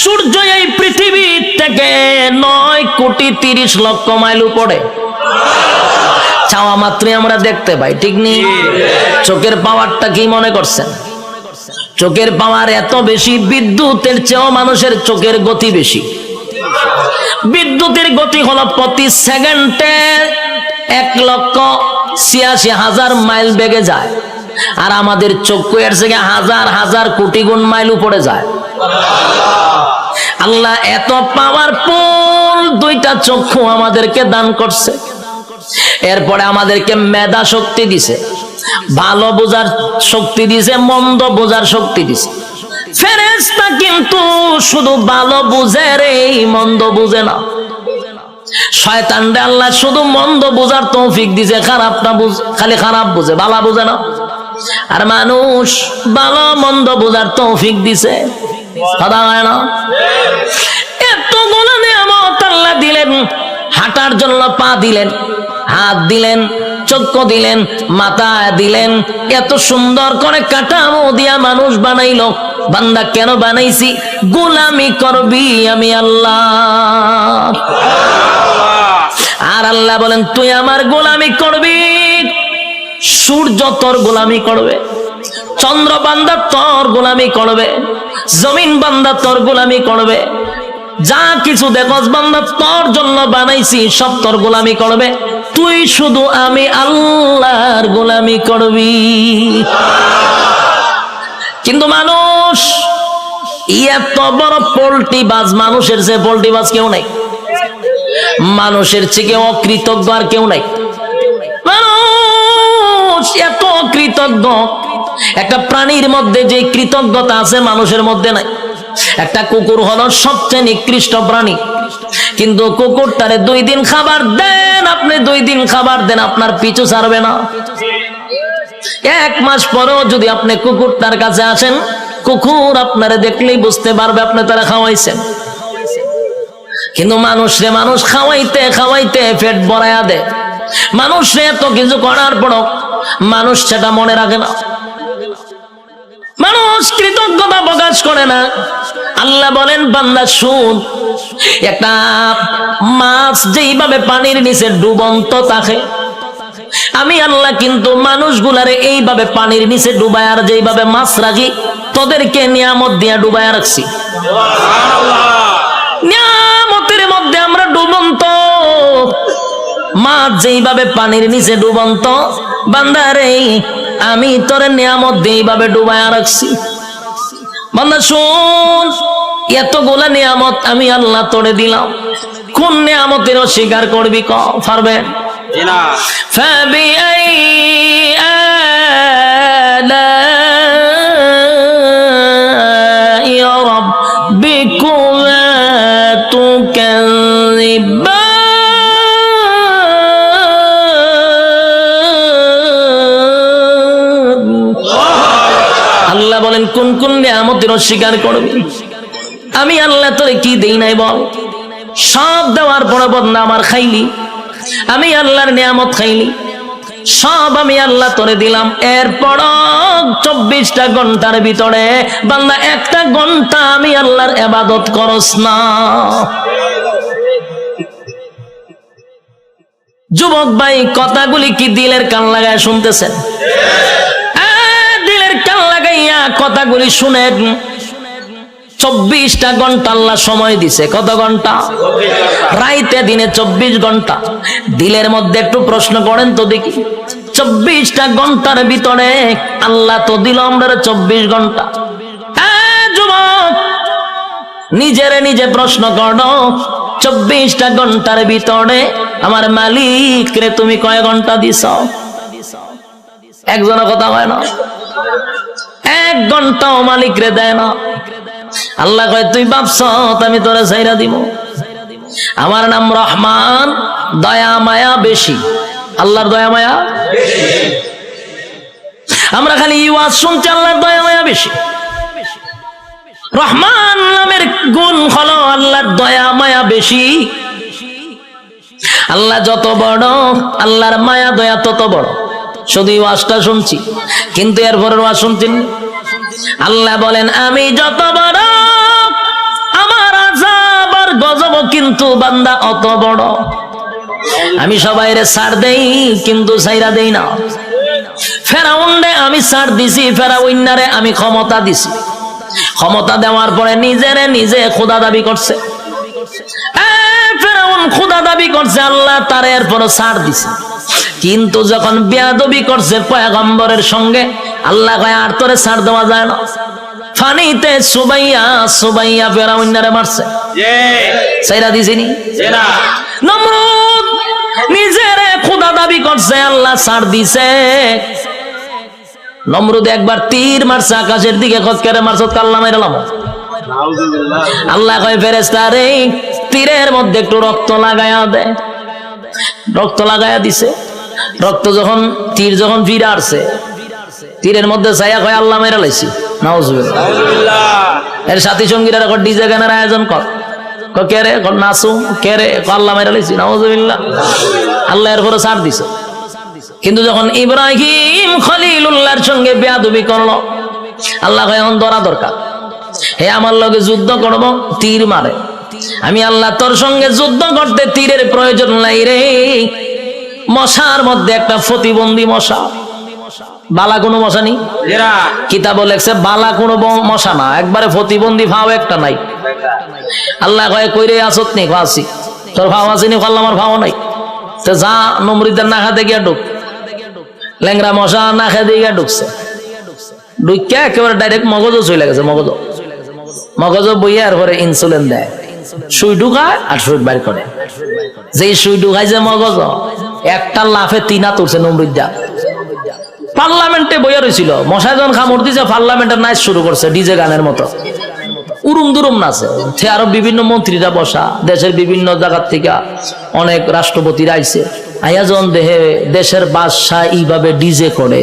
সূর্য এই পৃথিবী থেকে নয় কোটি তিরিশ লক্ষ মাইল উপরে। চাওয়া মাত্রই আমরা দেখতে পাই, ঠিক নেই চোখের পাওয়ারটা কি মনে করছেন? চোখের পাওয়ার এত বেশি, বিদ্যুতের চেয়েও মানুষের চোখের গতি বেশি। বিদ্যুতের গতি হলো প্রতি সেকেন্ডে এক লক্ষ ছিয়াশি হাজার মাইল বেগে যায়। আর আমাদের চক্ষু এর থেকে হাজার হাজার কোটি গুণ মাইল উপরে যায়। আল্লাহ এত পাওয়ার পাওয়ারফুল দুইটা চক্ষু আমাদেরকে দান করছে। এরপরে আমাদেরকে মেধা শক্তি দিছে। ভালো বোঝার শক্তি দিছে, মন্দ বোঝার শক্তি দিছে। ফেরেস্তা কিন্তু শুধু ভালো বুঝে রে, মন্দ বুঝে না। শয়তান রে আল্লাহ শুধু মন্দ বোঝার তৌফিক দিছে, খারাপ না বুঝ, খালি খারাপ বুঝে, ভালো বুঝে না। আর মানুষ ভালো মন্দ বোঝার তৌফিক দিছে। কথা হয় না। এতগুলো দিলেন। হাঁটার জন্য পা দিলেন, হাত দিলেন, চক্ষু দিলেন, মাথা দিলেন। এত সুন্দর করে কাঠামো দিয়া মানুষ বানাইলো। বান্দা কেন বানাইছি? গোলামি করবি আমি আল্লাহ। আর আল্লাহ বলেন, তুই আমার গোলামি করবি। সূর্য তোর গোলামি করবে চন্দ্র বান্দা তোর গোলামি করবে। জমিন বান্দা তোর গোলামি করবে। যা কিছু দেখস বান্দা, তোর জন্য বানাইছি, সব তোর গোলামি করবে। তুই শুধু আমি আল্লাহর গোলামি করবি। কিন্তু মানুষ, এত বড় পোল্ট্রি বাজ, মানুষের যে পোল্ট্রি বাজ কেউ নাই। মানুষের থেকে অকৃতজ্ঞ আর কেউ নাই। মানুষ এত কৃতজ্ঞ একটা প্রাণীর মধ্যে যে কৃতজ্ঞতা আছে মানুষের মধ্যে নাই। একটা কুকুর হলো সবচেয়ে নিকৃষ্ট প্রাণী। কিন্তু কুকুরটারে দুই দিন খাবার দেন, আপনি দুই দিন খাবার দেন, আপনার পিছু ছাড়বে না। এক মাস পরেও যদি আপনি কুকুরটার কাছে আসেন, কুকুর আপনারে দেখলেই বুঝতে পারবে আপনি তারা খাওয়াইছেন। কিন্তু মানুষরে মানুষ খাওয়াইতে খাওয়াইতে পেট ভরাইয়া দেয়। মানুষরে এত কিছু করার পরও মানুষ সেটা মনে রাখে না। মানুষ কৃতজ্ঞতা প্রকাশ করে না। আল্লাহ বলেন, বান্দা, শুন, একটা মাছ যেইভাবে পানির নিচে ডুবন্ত থাকে, আমি আল্লাহ কিন্তু মানুষগুলারে এইভাবে পানির নিচে ডুবায় আর যেইভাবে মাছ রাখি, তোদেরকে নিয়ামত দিয়া ডুবায় রাখছি। নিয়ামতের মধ্যে আমরা ডুবন্ত। মাছ যেইভাবে পানির নিচে ডুবন্ত, বান্দারে আমি তোর নিয়ামত দিয়ে এইভাবে ডুবায় রাখছি বান্দা শুন এতগুলা নিয়ামত আমি আল্লাহ তোরে দিলাম কোন নিয়ামতের অস্বীকার করবি ক পারবে فبأي آلاء ربكما تكذبان বলেন কোন কোন নিয়ামতের অস্বীকার করবি? আমি আল্লাহ তোরে কি দেই নাই বল? সব দেওয়ার পরে বদনা আমার খাইলি? আমি আল্লাহর নিয়ামত খাইলি? সব আমি আল্লাহ তোরে দিলাম। এরপর চব্বিশটা ঘণ্টার ভিতরে বান্দা একটা ঘণ্টা আমি আল্লাহর এবাদত করস না। যুবক ভাই, কথাগুলি কি দিলের কান লাগায় শুনতেছেন? লাগাইয়া কথাগুলি শুনেন চব্বিশটা ঘণ্টা আল্লাহ সময় দিছে। কত ঘণ্টা? রাইতে দিনে চব্বিশ ঘণ্টা। দিলের মধ্যে একটু প্রশ্ন করেন তো দেখি। চব্বিশটা ঘণ্টার ভিতরে আল্লাহ তো দিল আমরা চব্বিশ ঘণ্টা। নিজেরে নিজে প্রশ্ন করো, চব্বিশটা ঘণ্টার ভিতরে আমার মালিক রে তুমি কয় ঘণ্টা দিছ? একজনের কথা হয় না। এক ঘন্টাও মালিক রে দেয় না। আল্লাহ কয়, তুই ভাবছ, আমি তোরে চাইরা দিব? আমার নাম রহমান, দয়া মায়া বেশি। আল্লাহর দয়া মায়া আমরা খালি ইওয়াজ শুনছি, আল্লাহর দয়া মায়া বেশি। রহমান নামের গুণ হলো আল্লাহর দয়া মায়া বেশি। আল্লাহ যত বড়, আল্লাহর মায়া, দয়া তত বড়। শুধু ওয়াজটা শুনছি, কিন্তু এরপরের ওয়াজ শুনছেন আল্লাহ বলেন, আমি যত বড়, আমার আজাবার গজব কিন্তু বান্দা অত বড়। আমি সবাইরে ছাড় দেই, কিন্তু সাইরা দেই না। ফেরাউন্ডে আমি ছাড় দিছি ফেরাউন্নারে আমি ক্ষমতা দিছি। ক্ষমতা দেওয়ার পরে নিজেরে নিজে খোদা দাবি করছে। খোদা দাবি করছে আল্লাহ তার এরপর ছাড় দিছে। কিন্তু যখন বেয়াদবি করছে পয়গম্বরের সঙ্গে আল্লাহ কয় আর তোরে ছাড় দেওয়া যায় না। ফানিতে সুবাইয়া সুবাইয়া ফেরাউন্নারে মারছে। সাইরা দিছিনি নমরুদ নিজেরে খোদা দাবি করছে আল্লাহ ছাড় দিছে। নমরুদ একবার তীর মারছে আকাশের দিকে খতকারে মারছত কাল্লা মেরালাম আল্লাহ কয় ফেরেস্তা রে তীরের মধ্যে একটু রক্ত লাগায়া দে রক্ত লাগায়া দিছে। রক্ত যখন তীর যখন ফিরে আসছে তীরের মধ্যে ছায়া কয় আল্লাহ মেরা লাইছি। এর সাথী সঙ্গীরা এখন ডিজে গানের আয়োজন কর। ক কে রে? নাচু কে রে? আল্লাহ মেরা লাইছি। নাউজুবিল্লাহ। আল্লাহ এর পরে ছাড় দিছে। কিন্তু যখন ইব্রাহিম খলিলুল্লাহর সঙ্গে বেয়াদবি করল আল্লাহ এখন ধরা দরকার। হে আমার লগে যুদ্ধ করব তীর মারে। আমি আল্লাহ তোর সঙ্গে যুদ্ধ করতে তীরের প্রয়োজন নাই রে। মশার মধ্যে একটা প্রতিবন্ধী মশা। বালা কোনো মশা নেই? কিতাব লেখছে বালা কোনো মশা না। একবারে প্রতিবন্ধী ভাও একটা নাই। আল্লাহ কয় কইরে আসত নি? আসি। তোর ভাও আসেনি? কল্লা আমার ভাও নাই। তো যা নমরিদের না খাতে গিয়া ঢুক ল্যাংরা মশা না খেতে গিয়া ঢুকছে ঢুকিয়া একেবারে ডাইরেক্ট মগজও চলে গেছে মগজ মগজ বইয়া আর পরে ইনসুলিন দেয়। সুই আর সুই বাইর করে। সুই যে মগজ। একটা লাফে তিনা তুলছে নমরিদা পার্লামেন্টে বইয়া রয়েছিল মশাই যখন খামড় দিছে, পার্লামেন্টের নাচ শুরু করছে ডিজে গানের মতো। উরুম দুরুম নাচে। সে আরও বিভিন্ন মন্ত্রীরা বসা। দেশের বিভিন্ন জায়গার থেকে অনেক রাষ্ট্রপতিরা আইছে। আইয়া যখন দেহে দেশের বাদশাহ এইভাবে ডিজে করে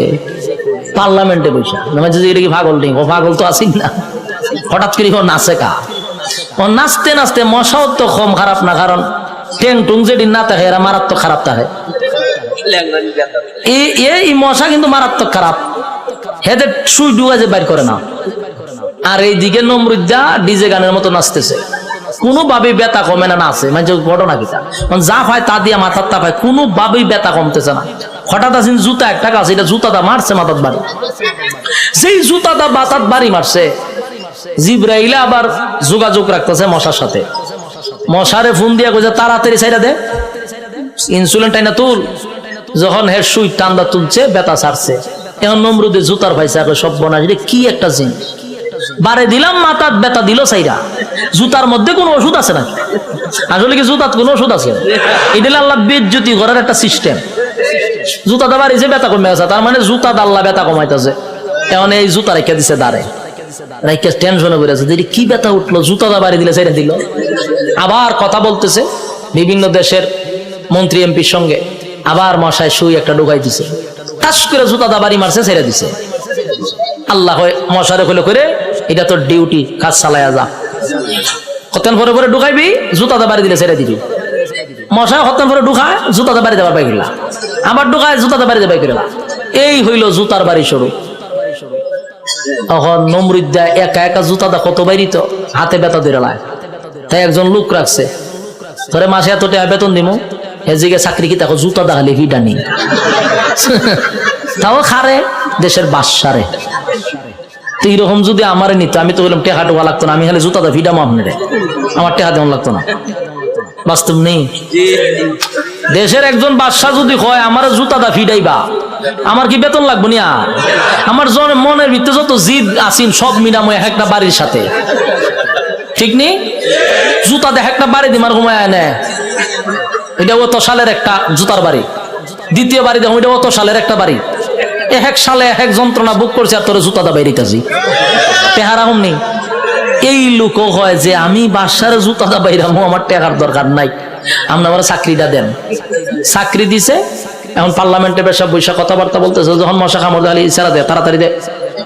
পার্লামেন্টে বসা মানে এটা কি নেই? ও তো আসিন না। হঠাৎ করে নাচে কা। ও নাচতে নাচতে মশাও তো কম খারাপ না, কারণ টেং টুং যেটি না থাকে, এরা মারাত্মক খারাপ থাকে। এই এই মশা কিন্তু মারাত্মক খারাপ। হেদে সুই যে বাইর করে না। আর এইদিকে নমরুদ্দা ডিজে গানের মতো নাচতেছে। কোনোভাবেই বেতা কমে না নাচে মানে ঘটনা কিটা মানে যা পায় তা দিয়ে মাথার তা পায়, কোনোভাবেই বেতা কমতেছে না। হঠাৎ আসেন জুতা একটা কাজ এটা জুতাটা মারছে মাথার বাড়ি। সেই জুতাটা বাতাত বাড়ি মারছে। জিব্রাইলে আবার যোগাযোগ রাখতেছে মশার সাথে। মশারে ফোন দিয়া কইছে, তাড়াতাড়ি সাইডা দে। ইনসুলিন টাইনা তুল। যখন হের সুই টান্দা তুলছে বেতা ছাড়ছে। এখন নমরুদে জুতার পাইছে এখন সব বনাস কি একটা জিনিস বারে দিলাম মাথার বেতা দিল সাইরা জুতার মধ্যে কোনো ওষুধ আছে না আসলে কি জুতাত কোনো ওষুধ আছে? এটা আল্লাহ বেজ্জতি করার একটা সিস্টেম। জুতাটা বাড়িছে বেতা কমে গেছে। তার মানে জুতা দাল্লা বেতা কমাইতেছে। এখন এই জুতা রেখে দিছে দাঁড়ে। আছে। কি ব্যথা উঠল জুতাটা বাড়ি দিলে দিল। আবার কথা বলতেছে বিভিন্ন দেশের মন্ত্রী এমপির সঙ্গে। আবার মশায় সুই একটা ঢুকাই দিছে। টাস করে জুতাটা বাড়ি মারছে, ছেড়ে দিছে। আল্লাহ মশারে খুলে করে এটা তোর ডিউটি কাজ চালায়া যা। কতক্ষণ পরে পরে ঢুকাইবি জুতাটা বাড়ি দিলে ছেড়ে দিবি। মশায় হত্যা পরে ঢুকায় জুতাতে বাড়ি দেবার পাই গেলা। আবার ঢুকায় জুতাতে বাড়ি দেবাই গেলা। এই হইল জুতার বাড়ি শুরু। তখন নমরুদ্দা একা একা জুতাটা কত বাইরিত? হাতে বেতা ধরে লায়। তাই একজন লোক রাখছে। ধরে মাসে এত টাকা বেতন দিমু, এদিকে চাকরি কি দেখো, জুতা দেখালে ভিডা নেই তাও খারে, দেশের বাস সারে তো এইরকম যদি আমারে নিত, আমি তো বললাম টেহা টোয়া লাগতো না, আমি খালি জুতা দা ভিডামো আপনারে। আমার টেহা দেওয়া লাগতো না। বাস্তব নেই। দেশের একজন বাদশাহ যদি হয় আমার জুতা দা ফিডাইবা, আমার কি বেতন লাগবো নিয়া? আমার মনের ভিতরে যত জিদ আসিন সব এক একটা বাড়ির সাথে। ঠিক নেই জুতা দেখ একটা বাড়ি দিমার ঘুমায় এনে এটা অত সালের একটা জুতার বাড়ি। দ্বিতীয় বাড়ি দেখো, এটা অত সালের একটা বাড়ি। এক সালে এক যন্ত্রণা বুক করছে আর তোর জুতাটা বাইরিতেছি তেহারা হম নেই এই লোকও হয় যে আমি বাসার জুতাটা বাইরামো আমার টাকার দরকার নাই। আপনি আমার চাকরিটা দেন। চাকরি দিছে, এখন পার্লামেন্টে বেসা বৈশা কথাবার্তা বলতেছে, যখন মশা কামড় দেখালি ইশারা দেয়, তাড়াতাড়ি দে।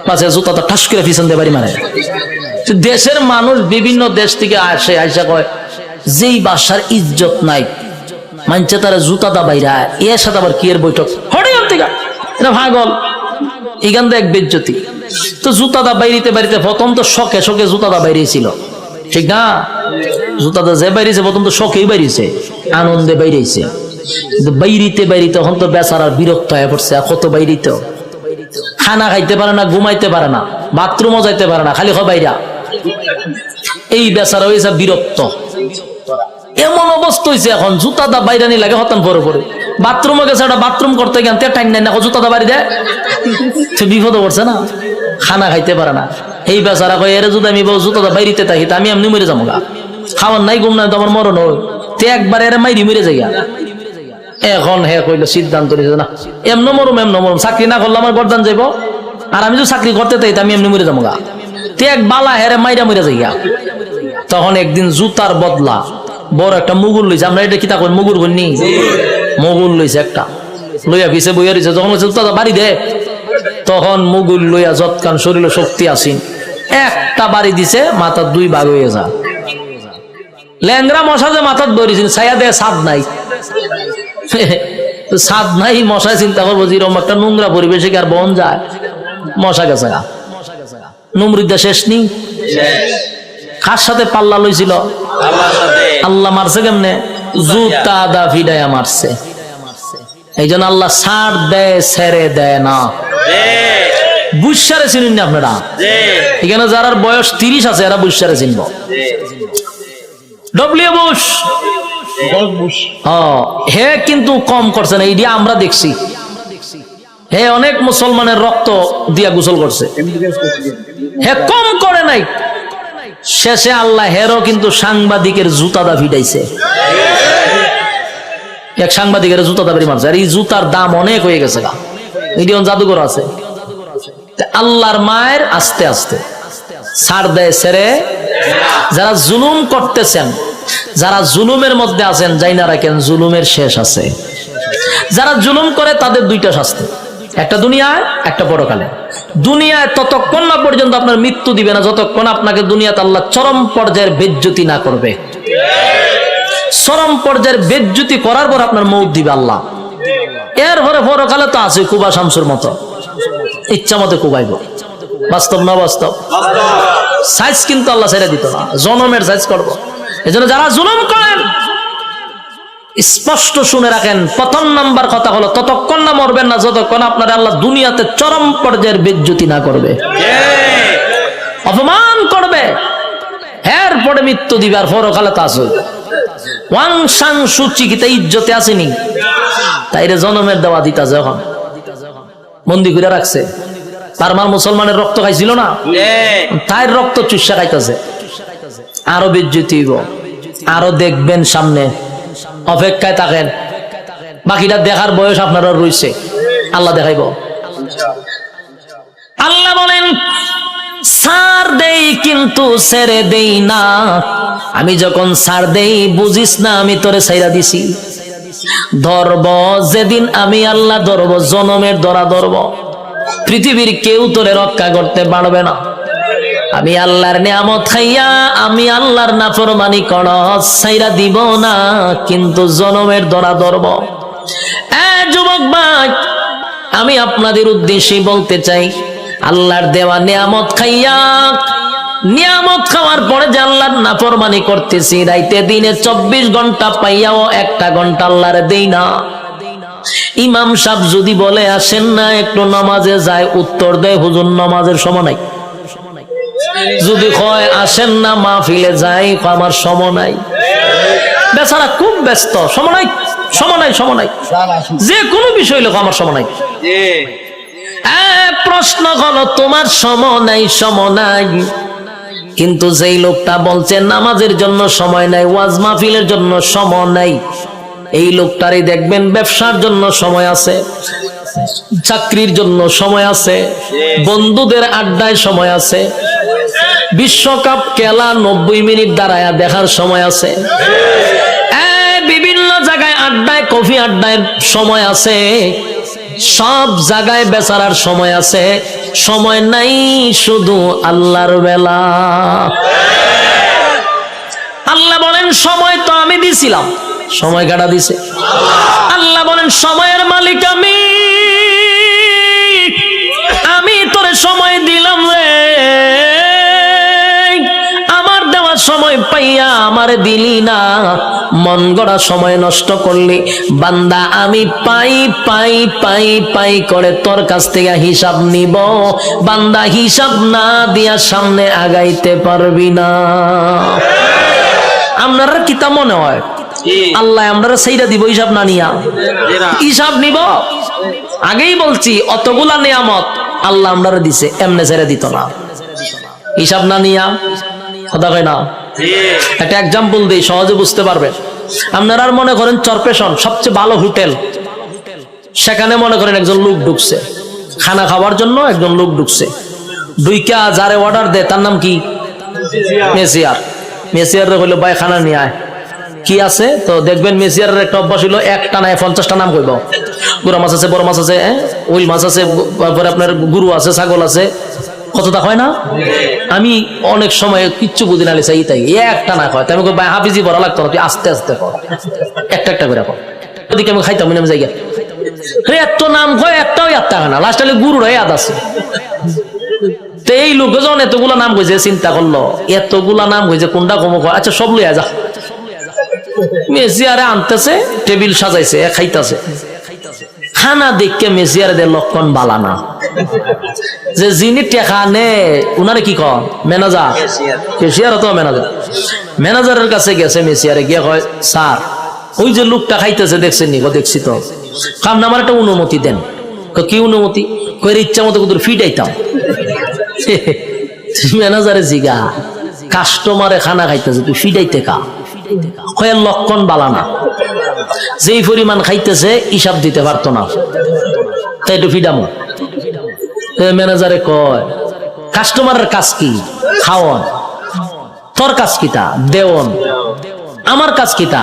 পাশে জুতাটা ঠাস করে পিছন দিয়ে বাড়ি তো দেশের মানুষ বিভিন্ন দেশ থেকে আসে, আইসা কয়, যেই বাসার ইজ্জত নাই মানছে তারা জুতাটা বাইরা এর সাথে আবার কি এর বৈঠক? এটা ভাগল এখান এক বেজ্জতি। তো জুতাদা বাইরিতে বাড়িতে প্রথম তো শখে শখে জুতাদা বাইরে ছিল ঠিক না? জুতাটা যে বাইরেছে প্রথম তো শখেই বাইরেছে। আনন্দে বাইরেছে। কিন্তু বাইরিতে বাইরিতে এখন তো বেচারার বিরক্ত হয়ে পড়ছে কত বাইরিতে খানা খাইতে পারে না, ঘুমাইতে পারে না, বাথরুমও যাইতে পারে না, খালি বাইরা। এই বেচারা হয়েছে বিরক্ত। এমন অবস্থা হয়েছে এখন, জুতা দা বাইরে নি লাগে হতান পরে পরে। বাথরুমে গেছে একটা বাথরুম করতে গেন তে টাইম নাই না জুতা বাড়ি দেয় সে বিপদ পড়ছে না? খানা খাইতে পারে না। এই বেচারা কয়, এর যদি আমি জুতা বাইরিতে থাকি আমি এমনি মরে যাব গা। খাওয়ার নাই, ঘুম নাই তো আমার মরণ হয় তে একবার এর মাইরি মরে যাই এখন হে কইলো, সিদ্ধান্ত নিয়েছে না। এমন মরুম এমন মরুম। চাকরি না করলে আমার গরদান যাইব। আর আমি যদি চাকরি করতে তাই আমি এমনি মরে যাব গা। তে এক বালা হেরে মাইরা মরে যাই। তখন একদিন জুতার বদলা, বড় একটা মুগুর লইছে। আমরা এটা কিতা কই মুগুর কইনি মুগুর লইছে একটা। লইয়া পিছে বইয়া রইছে। যখন বলছে জুতা বাড়ি দে। তখন মুগুর লইয়া যৎকান শরীরে শক্তি আসিন একটা বাড়ি দিছে মাথার দুই ভাগ হয়ে যা ল্যাংরা মশা যে মাথার ধরেছেন ছায়া দেয় সাদ নাই। সাদ নাই মশায় চিন্তা করব যে এরকম একটা নোংরা পরিবেশে কি আর বন যায়? মশা গেছে গা। নুমরিদা শেষ নি কার সাথে পাল্লা লইছিল? আল্লাহ মারছে কেমনে? জুতা দা মারছে। এই জন্য আল্লাহ ছাড় দেয় ছেড়ে দেয় না। বুসারে চিনুন না আপনারা? এখানে যারা বয়স তিরিশ আছে এরা বুসারে চিনব। W Bush. হ্যাঁ, হে কিন্তু কম করছে না এইটা আমরা দেখছি। হে অনেক মুসলমানের রক্ত দিয়া গোসল করছে। হে কম করে নাই শেষে আল্লাহ হেরও কিন্তু সাংবাদিকের জুতা দা ফিটাইছে এক সাংবাদিকের জুতা দাবি মারছে। আর এই জুতার দাম অনেক হয়ে গেছে গা। মিডিয়ন জাদুঘর আছে। আল্লাহর মায়ের আস্তে আস্তে। ছাড় দেয় সেরে। যারা জুলুম করতেছেন, যারা জুলুমের মধ্যে আছেন যাই না রাখেন, জুলুমের শেষ আছে। যারা জুলুম করে তাদের দুইটা শাস্তি। একটা দুনিয়ায়, একটা পরকালে। দুনিয়ায় ততক্ষণ না পর্যন্ত আপনার মৃত্যু দিবে না যতক্ষণ আপনাকে দুনিয়াতে আল্লাহ চরম পর্যায়ের বেজ্জতি না করবে। চরম পর্যায়ের বেজ্জতি করার পর আপনার মৌত দিবে আল্লাহ। এরপরে পরকালে তো আছে কুবা শামসুর মতো। ইচ্ছা মতো কুবাইব। বাস্তব না বাস্তব? সাইজ কিন্তু আল্লাহ ছেড়ে দিত না। জনমের সাইজ করব। এজন্য যারা জুলুম করেন স্পষ্ট শুনে রাখেন। প্রথম নাম্বার কথা হলো ততক্ষণ না মরবেন না যতক্ষণ আপনার আল্লাহ দুনিয়াতে চরম পর্যায়ের বেজ্জতি না করবে। অপমান করবে। এরপরে মৃত্যু দিবার পরকালে তা আছে। ওয়াং সাং সুচি কি তাই ইজ্জতে আসেনি। তাইরে জনমের দেওয়া দিতা যখন বন্দি করে রাখছে। তার মার মুসলমানের রক্ত খাইছিল না? তাই রক্ত চুষা খাইতেছে। আরও বেজ্জতি আরও দেখবেন সামনে। অপেক্ষায় থাকেন। বাকিটা দেখার বয়স আপনারা রয়েছে আল্লাহ দেখাইব। আল্লাহ বলেন, সার দেই কিন্তু ছেড়ে দেই না। আমি যখন সার দেই, বুঝিস না, আমি তোরে সাইরা দিছি। ধরব যেদিন আমি আল্লাহ ধরব, জনমের ধরা ধরব। পৃথিবীর কেউ তোরে রক্ষা করতে পারবে না। আমি আল্লাহর নিয়ামত খাইয়া, আমি আল্লাহর নাফরমানি কর সাইরা দিব না, কিন্তু জনমের ধরা ধরব। এ যুবক ভাই, আমি আপনাদের উদ্দেশ্যে বলতে চাই, আল্লাহর দেওয়া নিয়ামত খাইয়া, নিয়ামত খাওয়ার পরে যে আল্লাহর নাফরমানি করতেছি, রাইতে দিনে চব্বিশ ঘণ্টা পাইয়াও একটা ঘণ্টা আল্লাহর দেই না। ইমাম সাহেব যদি বলে আসেন না, একটু নামাজে যায়, উত্তর দেয়, হুজুর নামাজের সময় নাই। যদি কয়, আসেন না, মাহফিলে যাই আমার সময় নাই। বেচারা খুব ব্যস্ত। সময় নাই? সময় নাই সময় নাই। যে কোনো বিষয় লোক আমার সময় নাই? প্রশ্ন হলো তোমার সময় নাই সময় নাই। কিন্তু যেই লোকটা বলছে, নামাজের জন্য সময় নাই, ওয়াজ মাহফিলের জন্য সময় নাই। এই লোকটারই দেখবেন, ব্যবসার জন্য সময় আছে। চাকরির জন্য সময় আছে। বন্ধুদের আড্ডায় সময় আছে। বিশ্বকাপ খেলা নব্বই মিনিট দাঁড়ায়া দেখার সময় আছে। বিভিন্ন জায়গায় আড্ডায়, কফি আড্ডায় সময় আছে। সব জায়গায় বেচারার সময় আছে। সময় নাই শুধু আল্লাহর বেলা। আল্লাহ বলেন, সময় তো আমি দিছিলাম। সময় কাটা দিছে? আল্লাহ বলেন, সময়ের মালিক আমি। সময় দিলাম রে। আমার দেওয়া সময় পাইয়া আমারে দিলি না। মন গড়া সময় নষ্ট করলি। বান্দা আমি পাই পাই পাই পাই করে তোর কাছ থেকে হিসাব নিব। বান্দা হিসাব না দিয়া সামনে আগাইতে পারবি না। আপনারা কিতা মনে হয়? আল্লাহ আমরা সেইটা দিব হিসাব না নিয়া। হিসাব নিব। আগেই বলছি অতগুলা নিয়ামত। আল্লাহ আমরা দিছে এমনে ছেড়ে দিত না। হিসাব না নিয়া কথা কয় না? একটা এক্সাম্পল দিই সহজে বুঝতে পারবেন আপনারা আর মনে করেন চরপেশন সবচেয়ে ভালো হোটেল। সেখানে মনে করেন একজন লোক ঢুকছে। খানা খাওয়ার জন্য একজন লোক ঢুকছে। দুইকা যারে অর্ডার দেয় তার নাম কি? মেসিয়ার। মেসিয়ার। হইল ভাই খানা নিয়ে আয়। কি আছে? তো দেখবেন মেসিয়ারের একটা অভ্যাস হইল একটা নাই পঞ্চাশটা নাম কইব। গুড়া মাছ আছে, বড় মাছ আছে হ্যাঁ? উইল মাছ আছে তারপরে আপনার গুরু আছে, ছাগল আছে। কতটা হয় না? আমি অনেক সময় কিচ্ছু বুঝি না চাই তাই। একটা না তাই আমি হাফিজি বড় লাগতো না, তুই আস্তে আস্তে কর। একটা একটা করে কর। ওদিকে আমি খাইতাম আমি যাই রে এত নাম কয় একটাও একটা হয় না। লাস্ট হলে গুরুর ইয়াদ আছে। তো এই লোকজন এতগুলা নাম কইছে, চিন্তা করল, এতগুলা নাম কইছে, কোনটা কম কয় আচ্ছা সব লইয়া যা। মেসিয়ারে আনতেছে টেবিল সাজাইছে খাইতাছে খানা দেখকে মেসিয়ারে দে লক্ষণ বালা না যে যিনি টেকা নে উনারে কি কন ম্যানেজার কেশিয়ার তো ম্যানেজার ম্যানেজারের কাছে গেছে মেসিয়ারে গিয়ে কয় স্যার ওই যে লোকটা খাইতেছে দেখছেন নি দেখছি তো কাম আমার একটা অনুমতি দেন কি অনুমতি কয়ের ইচ্ছা মতো কুদুর ফিটাইতাম ম্যানেজারে জিগা কাস্টমারে খানা খাইতেছে তুই ফিটাইতে কা কয়ের লক্ষণ বালানা যেই পরিমাণ খাইতেছে, হিসাব দিতে পারতো না। তাই একটু ফিডামো। ম্যানেজারে কয়, কাস্টমারের কাজ কি? খাওয়ন। তোর কাজ কিতা দেওয়ন। আমার কাজ কিতা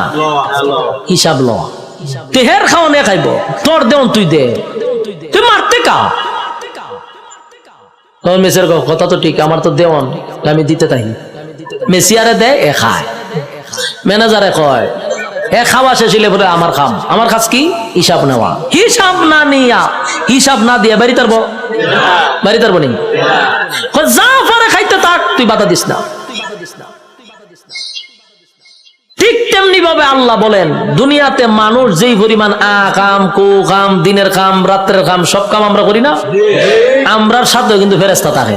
হিসাব ল। তেহের খাওয়ানে খাইব। তোর দেওন তুই দে। তুই মারতে কা? মেসির কথা তো ঠিক, আমার তো দেওয়ান, আমি দিতে তাই মেসিয়ারে দেয়, এ খায়। ম্যানেজারে কয়, এ খাওয়া শেষ হইলে বলে আমার খাম। আমার কাজ কি? হিসাব নেওয়া। হিসাব না নিয়া। হিসাব না দিয়া বাড়ি তারবো? বাড়ি তারবো নি? যা পারে খাইতে থাক, তুই বাধা দিস না। ঠিক তেমনি ভাবে আল্লাহ বলেন, দুনিয়াতে মানুষ যেই পরিমাণ আ কাম, কু কাম, দিনের কাম, রাত্রের কাম, সব কাম আমরা করি না। আমরার সাথেও কিন্তু ফেরেস্তা থাকে।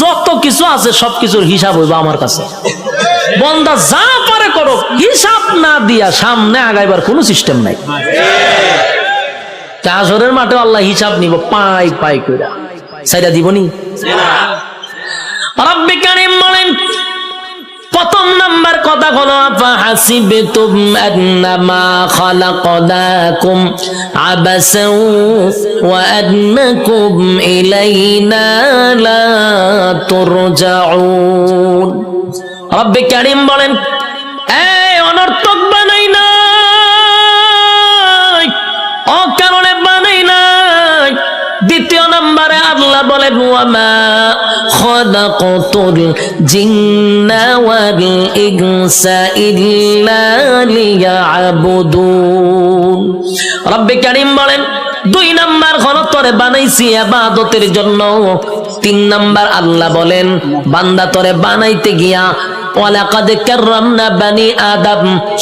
যত কিছু আছে সব কিছুর হিসাব হইব আমার কাছে। বন্দা যা পারে করো হিসাব না দিয়া সামনে আগাইবার কোনো সিস্টেম নাই। কাজরের মাঠে আল্লাহ হিসাব নিব পাই পাই কইরা। সাইডা দিবনি রব্বি কারীম বলেন প্রথম নাম্বার কথা হলো, ফাহাসিবতুম আন্নামা খালাকনাকুম আবাসাও ওয়া আন্নাকুম ইলাইনা লা তুরজাউন। রব্বে কারীম বলেন এই আল্লাহ বলেন রব্বে বলেন, দুই নাম্বার ঘনত্বরে বানাইছি আবাদতের জন্য। তিন নাম্বার আল্লাহ বলেন, বান্দা তরে বানাইতে গিয়া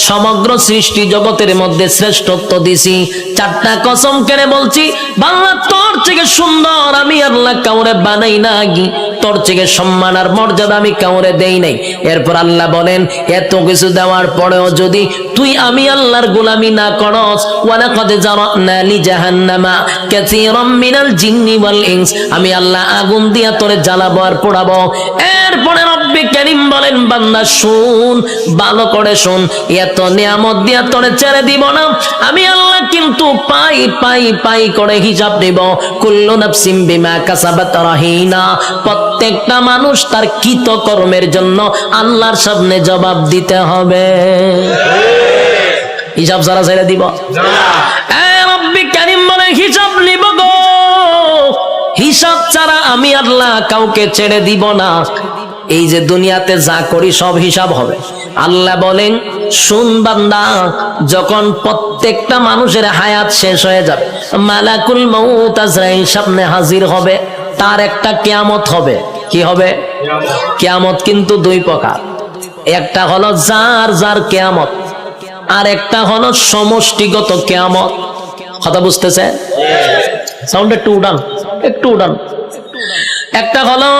সমগ্র সৃষ্টি জগতের মধ্যে শ্রেষ্ঠত্ব দিছি। চারটা কসম বলছি, বাংলা, তোর থেকে সুন্দর আমি আল্লাহ কাউরে বানাই তোর থেকে সম্মান আর মর্যাদা আমি কাউরে দেই নাই। এরপর আল্লাহ বলেন, এত কিছু দেওয়ার পরেও যদি তুই আমি আল্লাহর গোলামি না করস আমি আল্লাহ আগুন দিয়া তোরে জ্বালাবো আর পোড়াবো। এরপরে রব্বে কারীম বলেন বান্দা, শুন, ভালো করে শুন। এত নিয়ামত তোরে ছেড়ে দিব না। আমি আল্লাহ কিন্তু পাই পাই পাই করে হিসাব নিব কুল্লু বিমা প্রত্যেকটা মানুষ তার কৃত কর্মের জন্য আল্লাহর সামনে জবাব দিতে হবে। হিসাব সারা ছেড়ে দিব। হিসাব নিব গো। হিসাব ছাড়া আমি আল্লাহ কাউকে ছেড়ে দিব না। এই যে দুনিয়াতে যা করি সব হিসাব হবে। আল্লাহ বলেন শুন বান্দা যখন প্রত্যেকটা মানুষের হায়াত শেষ হয়ে যাবে মালাকুল মউত আজরাইল সামনে হাজির হবে তার একটা কিয়ামত হবে। কি হবে? কিয়ামত কিন্তু দুই প্রকার। একটা হলো যার যার কিয়ামত আর একটা হলো সমষ্টিগত কিয়ামত। কথা বুঝতেছে? সাউন্ড একটু উড়ান একটু উড়ান। একটা হলো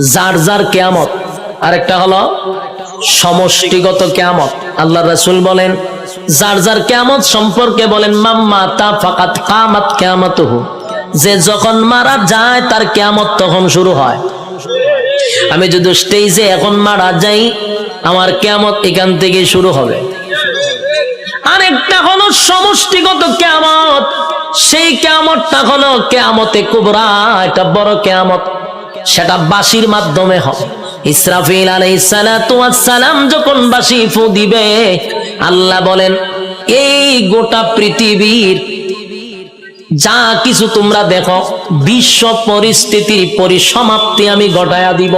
যার যার কেয়ামত। আর একটা হলো সমষ্টিগত কেয়ামত। আল্লাহ রাসূল বলেন, যার যার কেয়ামত সম্পর্কে বলেন, মাম্মা তা ফাকাত কামাত কেয়ামতহু। যে যখন মারা যায়, তার কেয়ামত তখন শুরু হয়। আমি যদি স্টেজে এখন মারা যাই, আমার কেয়ামত এখান থেকে শুরু হবে। আরেকটা হলো সমষ্টিগত কেয়ামত। সেই কেয়ামতটা হলো কেয়ামতে কুবরা এটা বড় কেয়ামত। সেটা বাসির মাধ্যমে হবে। ইসরাফিল আলাইসালাম যখন বাসি ফু দিবে, আল্লাহ বলেন, এই গোটা পৃথিবীর যা কিছু তোমরা দেখো, বিশ্ব পরিস্থিতির পরিসমাপ্তি আমি ঘটায়া দিব।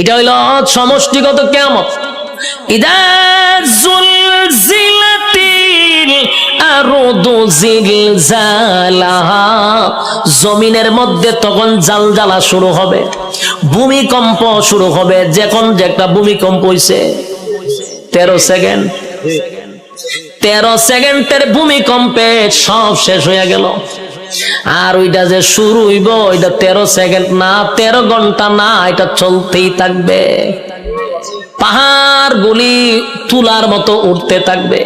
এটা হইল সমষ্টিগত আরদু জিলজালাহা জমিনের মধ্যে তখন জালজালা শুরু হবে, ভূমিকম্প শুরু হবে যখন যে একটা ভূমিকম্প হইছে। তেরো সেকেন্ড। তেরো সেকেন্ডের ভূমিকম্পে সব শেষ হয়ে গেল। আর ওইটা যে শুরু হইব, ওইটা তেরো সেকেন্ড না, তেরো ঘণ্টা না, এটা চলতেই থাকবে। পাহাড় গুলি তুলার মতো উঠতে থাকবে।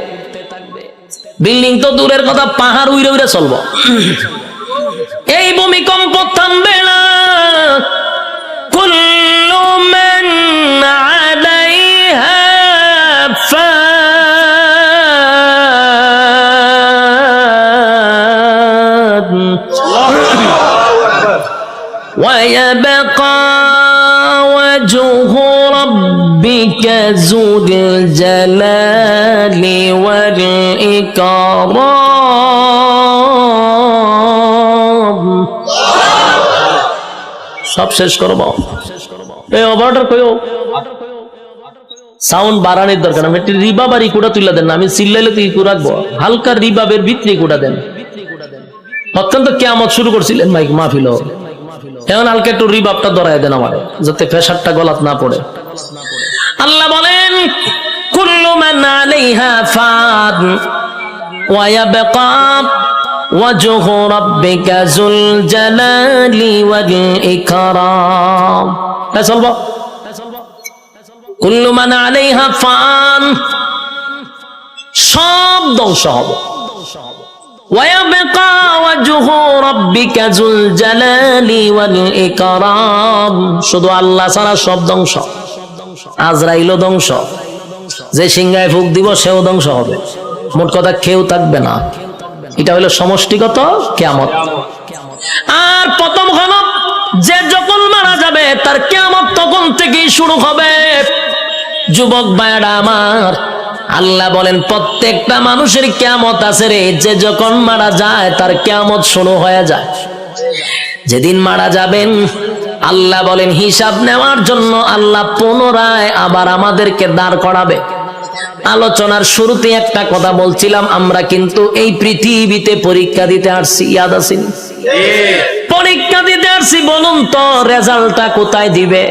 বিল্ডিং তো দূরের কথা পাহাড় উইরে উইরে চলবো। এই ভূমিকম্প থামবে না। ফান ربك ذو الجلال والإكرام সব শেষ করব এই অবারটা কইও সাউন্ড বাড়ানোর দরকার আমি একটি রিবাব আর ইকুটা তুলে দেন না আমি চিল্লাইলে তো ইকু রাখবো হালকা রিবাবের ভিতরে ইকুটা দেন অত্যন্ত কেমন শুরু করছিলেন মাইক মাহফিল এখন হালকা একটু রিবাবটা ধরাই দেন আমার যাতে প্রেশারটা গলাত না পড়ে আল্লাহ বলেন কুল্লু মান আলাইহা ফান ওয়া ইয়াবকা ওয়াজহু রাব্বিকা যুল জালালি ওয়াল ইকরাম তাই চলবো কুল্লু মান আলাইহা ফান সব ধ্বংস হবে ويبقى وجه ربك ذو الجلال والإكرام শুধু আল্লাহ ছাড়া সব ধ্বংস আজরাইলও ধ্বংস। যে সিংহায় ফুক দিব, সেও ধ্বংস হবে। মোট কথা কেউ থাকবে না। এটা হলো সমষ্টিগত কেয়ামত। আর প্রথম হলো, যে যখন মারা যাবে, তার কেয়ামত তখন থেকেই শুরু হবে। যুবক ভাইয়ারা আমার, আল্লাহ বলেন, প্রত্যেকটা মানুষের কেয়ামত আছে রে। যে যখন মারা যায়, তার কেয়ামত শুরু হয়ে যায়। যেদিন মারা যাবেন আল্লাহ বলেন, হিসাব নেওয়ার জন্য আল্লাহ পুনরায় আবার আমাদেরকে দাঁড় করাবে। আলোচনার শুরুতে একটা কথা বলছিলাম, আমরা কিন্তু এই পৃথিবীতে পরীক্ষা দিতে আসছি, ইয়াদ আসিনি পরীক্ষা দিতে আসছি, বলুন তো, রেজাল্টটা কোথায় দিবে?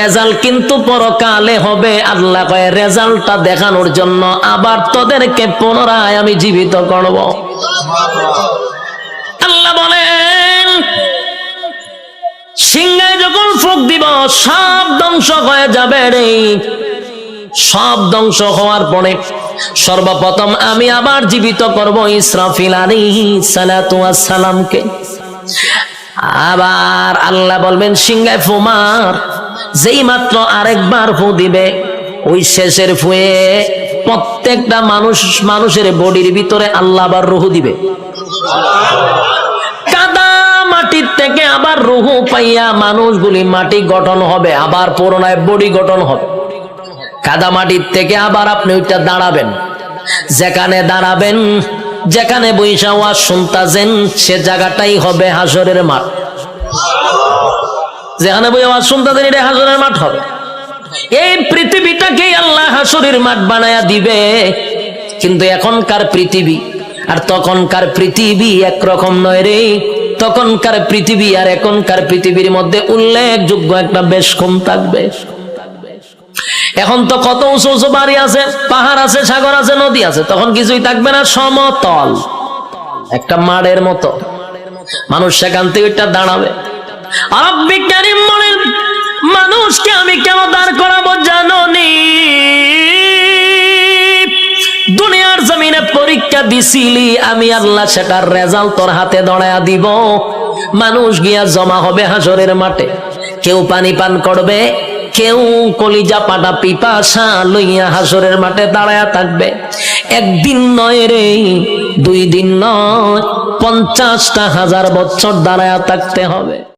রেজাল্ট কিন্তু পরকালে হবে, আল্লাহ কয়, রেজাল্টটা দেখানোর জন্য আবার তোদেরকে পুনরায় আমি জীবিত করব। আল্লাহ বলেন সিংহায় যখন ফুক দিব, সব ধ্বংস হয়ে যাবে রে। সব ধ্বংস হওয়ার পরে সর্বপ্রথম আমি আবার জীবিত করব ইসরাফিল ওয়াস সালামকে আবার আল্লাহ বলবেন সিংহায় ফুমার যেই মাত্র আরেকবার ফু দিবে, ওই শেষের ফুয়ে প্রত্যেকটা মানুষ, মানুষের বডির ভিতরে আল্লাহ আবার রুহু দিবে। মাটির থেকে আবার রুহু পাইয়া মানুষগুলি মাটি গঠন হবে, আবার পুরোনায় বডি গঠন হবে। কাদা মাটির থেকে আবার আপনি ওইটা দাঁড়াবেন। যেখানে দাঁড়াবেন, যেখানে বৈশা ওয়াজ শুনতাছেন, সে জায়গাটাই হবে হাসরের মাঠ। যেখানে বই শুনতাছেন এটা হাসরের মাঠ হবে। এই পৃথিবীটাকে আল্লাহ হাসরের মাঠ বানায়া দিবে, কিন্তু এখনকার পৃথিবী আর তখনকার পৃথিবী একরকম নয় রে। তখনকার পৃথিবী আর এখনকার পৃথিবীর মধ্যে উল্লেখযোগ্য একটা বেশ কম থাকবে। এখন তো কত উঁচু উঁচু বাড়ি আছে, পাহাড় আছে, সাগর আছে, নদী আছে, তখন কিছুই থাকবে না, সমতল। একটা মাড়ের মতো। মানুষ সেখান থেকে ওইটা দাঁড়াবে। আর বিজ্ঞানী মানুষকে আমি কেন দাঁড় করাবো জাননি? দুনিয়ার জমিনে পরীক্ষা দিছিলি, আমি আল্লাহ সেটার রেজাল্ট তোর হাতে দড়ায়া দিব। মানুষ গিয়া জমা হবে হাসরের মাঠে। কেউ পানি পান করবে, কেউ কলিজা পাটা পিপাসা লইয়া হাসরের মাঠে দাঁড়ায়া থাকবে। একদিন নয় রে, দুই দিন নয়, পঞ্চাশটা হাজার বছর দাঁড়ায়া থাকতে হবে।